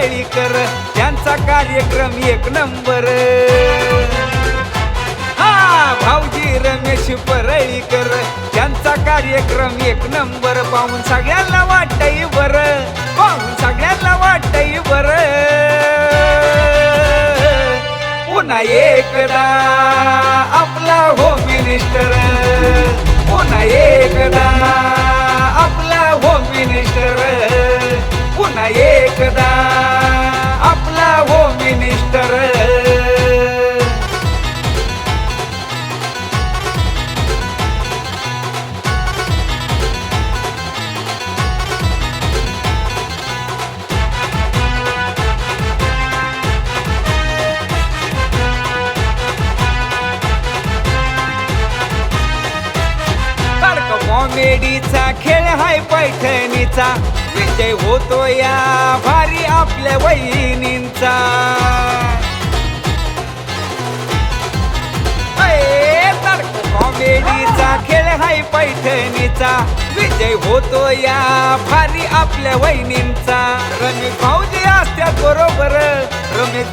कर त्यांचा कार्यक्रम एक नंबर. हा भाऊजी रमेश परळीकर त्यांचा कार्यक्रम एक नंबर. पाहून सगळ्यांना वाटतंय बर पाहून सगळ्यांना वाटतंय बर पुन्हा एकदा आपला होम मिनिस्टर पुन्हा एकदा आपला होम मिनिस्टर पुन्हा एकदा कॉमेडीचा खेळ हाय पैठणीचा. विजय होतो या भारी आपल्या वहिनींचा. कॉमेडीचा खेळ हाय पैठणीचा. विजय होतो या भारी आपल्या वहिनींचा. रमेश भाऊजी असत्या बरोबर. रमेश